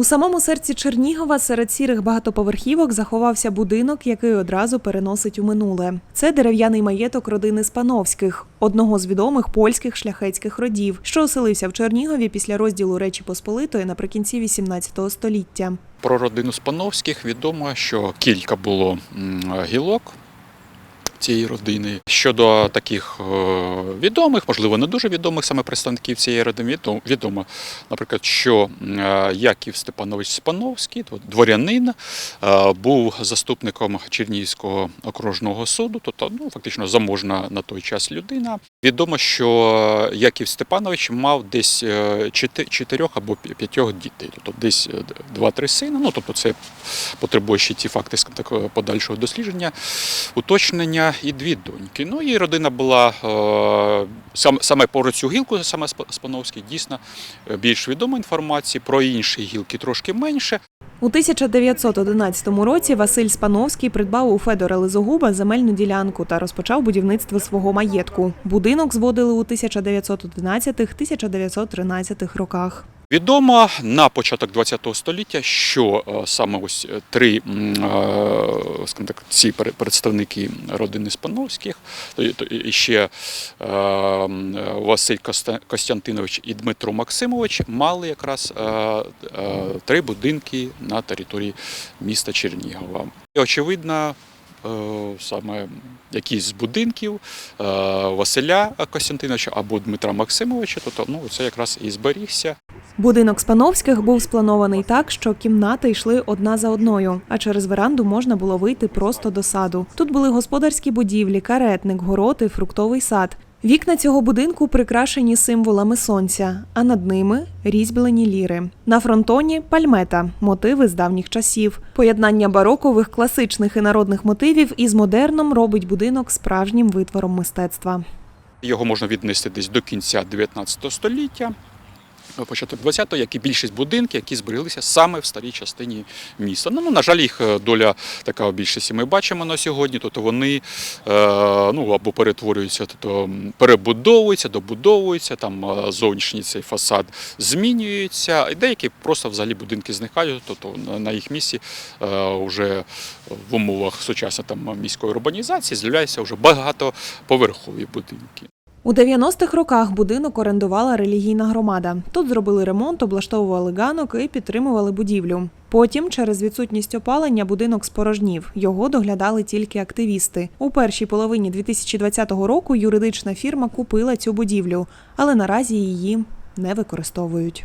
У самому серці Чернігова серед сірих багатоповерхівок заховався будинок, який одразу переносить у минуле. Це дерев'яний маєток родини Спановських, одного з відомих польських шляхетських родів, що оселився в Чернігові після розділу Речі Посполитої наприкінці XVIII століття. Про родину Спановських відомо, що кілька було гілок цієї родини. Щодо таких е, відомих, можливо, не дуже відомих саме представників цієї родини, відомо- наприклад, що е, Яків Степанович Спановський, дворянин, е, був заступником Чернігівського окружного суду, тобто ну, фактично заможна на той час людина. Відомо, що Яків Степанович мав десь чотирьох або п'ятьох дітей, тобто десь два-три сина. Ну тобто, це потребує ще ті факти подальшого дослідження, уточнення і дві доньки. Ну і родина була е, саме про цю гілку, саме Спановський, дійсно е, більш відома інформація. Про інші гілки трошки менше. У 1911 році Василь Спановський придбав у Федора Лизогуба земельну ділянку та розпочав будівництво свого маєтку. Будинок зводили у 1911-1913 роках. Відомо на початок ХХ століття, що е, саме ось е, три е, так, ці представники родини Спановських, ще Василь Костянтинович і Дмитро Максимович мали якраз три будинки на території міста Чернігова. І очевидно, саме якісь з будинків Василя Костянтиновича або Дмитра Максимовича, тобто ну, це якраз і зберігся. Будинок Спановських був спланований так, що кімнати йшли одна за одною, а через веранду можна було вийти просто до саду. Тут були господарські будівлі, каретник, город і фруктовий сад. Вікна цього будинку прикрашені символами сонця, а над ними різьблені ліри. На фронтоні пальмета, мотиви з давніх часів. Поєднання барокових, класичних і народних мотивів із модерном робить будинок справжнім витвором мистецтва. Його можна віднести десь до кінця 19 століття, початок 20-го, як і більшість будинків, які збереглися саме в старій частині міста. Ну, ну, на жаль, їх е, доля така в більшості ми бачимо на сьогодні, тобто вони е, ну, або перетворюються, тобто перебудовуються, добудовуються, там е, зовнішній цей фасад змінюється, і деякі просто взагалі будинки зникають, тобто на- їх місці вже в умовах сучасної там міської урбанізації з'являються вже багатоповерхові будинки. У 90-х роках будинок орендувала релігійна громада. Тут зробили ремонт, облаштовували ганок і підтримували будівлю. Потім, через відсутність опалення, будинок спорожнів. Його доглядали тільки активісти. У першій половині 2020 року юридична фірма купила цю будівлю, але наразі її не використовують.